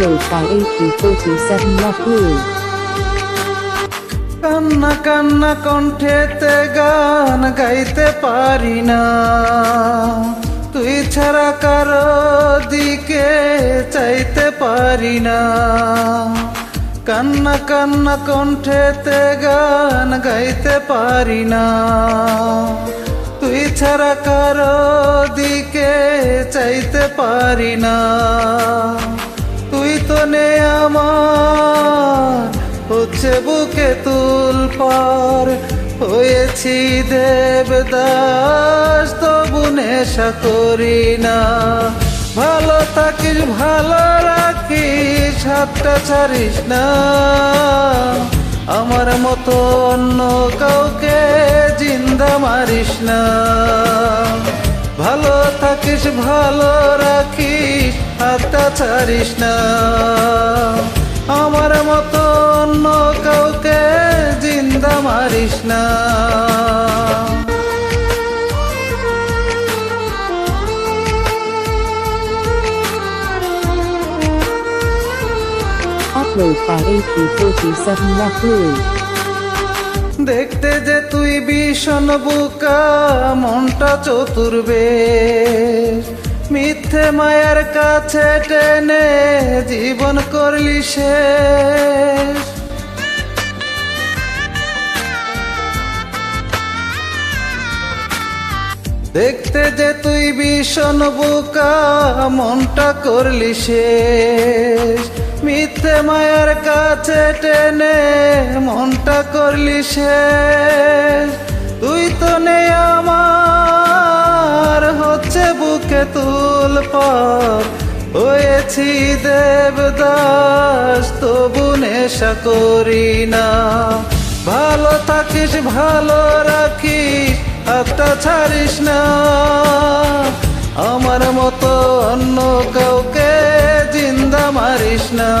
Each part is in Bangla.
Upload by AP47 Lahore. কান্না কান্না কণ্ঠেতে গান গাইতে পারি না। তুই ছাড়া কারও দিকে চাইতে পারি না। কান্না কান্না কণ্ঠেতে গান গাইতে পারি না। তুই ছাড়া কারও দিকে চাইতে পারি না। হচ্ছে বুকে তুল পার হয়েছি দেবদাস, তবু নেশা করি না। ভালো থাকিস, ভালো রাখিস, হাতটা ছাড়িস না। আমার মতো অন্য কাউকে জিন্দা মারিস না। ভালো থাকিস, ভালো রাখিস, হাতটা ছাড়িস না। Upload by AP47 Lahore. দেখতে যে তুই ভীষণ বোকা, মনটা চতুর্বে মিথ্যে মায়ের কাছে টেনে জীবন করলি শেষ। দেখতে যে তুই ভীষণ বোকা, মনটা করলি শেষ। মিথ্যে মায়ের কাছে টেনে মনটা করলি সে তুই তো নেই আমার, হচ্ছে বুকে তুল পার হয়েছি দেবদাস, তবু নেশা করি না। ভালো থাকিস, ভালো রাখিস, হাতটা ছাড়িস না। আমার মতো অন্য কাউকে মারিস না।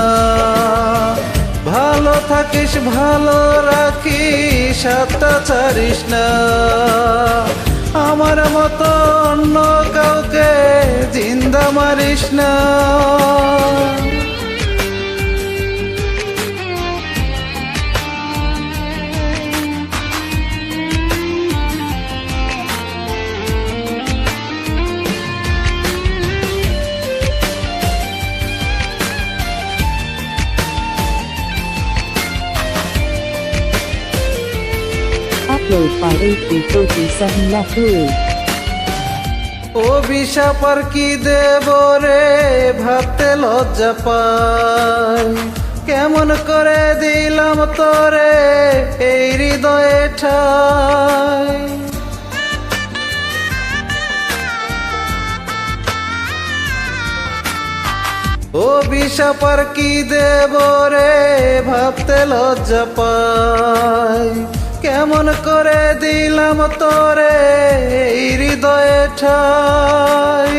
ভালো থাকিস, ভালো রাখিস সাতটা চারিস না। আমার মতো অন্য কাউকে জিন্দা মারিস না। Upload by AP47 Lahore. ও বিষাপার কি দেব রে? ভাবতে লজ্জা পাই। কেমন করে দিলাম তোরে এই হৃদয়ে ঠাই। ও বিষাপার কি দেব রে? ভাবতে লজ্জা পাই। কেমন করে দিলাম তোরে হৃদয়ে ঠাই?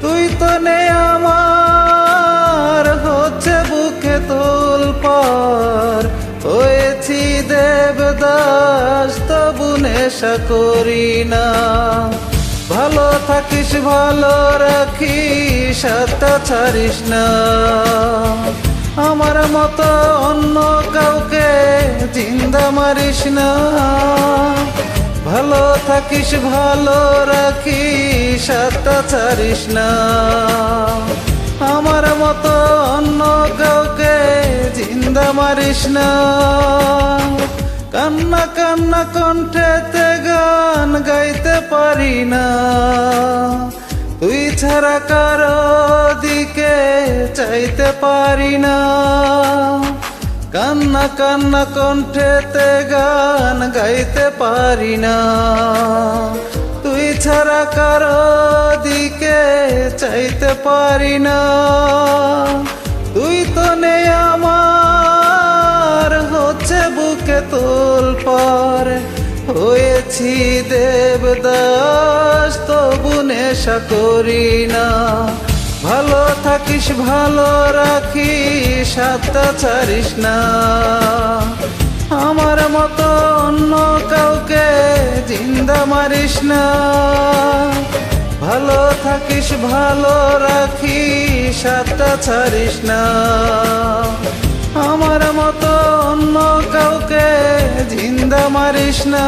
তুই তো নে আমার, হচ্ছে বুকে তুল পার। হয়েছি দেবদাস, তবু নেশা করি না। ভালো থাকিস, ভালো রাখিস হাতটা ছাড়িস না। আমার মতো অন্য কাউকে মারিস না। ভালো থাকিস, ভালো রাখিস হাতটা ছাড়িস না। আমার মতো অন্য কাউকে জিন্দা মারিস না। কান্না কান্না কণ্ঠেতে গান গাইতে পারি না। তুই ছাড়া কারও দিকে চাইতে পারি না। কান্না কান্না কণ্ঠেতে গান গাইতে পারি না। তুই ছাড়া কারও দিকে চাইতে পারি না। তুই তো নেই আমার, হচ্ছে বুকে তোল পার। হয়েছি দেবদাস, তবু নেশা করি না। ভালো থাকিস ভালো রাখিস হাতটা ছাড়িস না। আমার মতো অন্য কাউকে জিন্দা মারিস না। ভালো থাকিস, ভালো রাখিস হাত কাজটা ছাড়িস না। আমার মতো অন্য কাউকে জিন্দা মারিস না।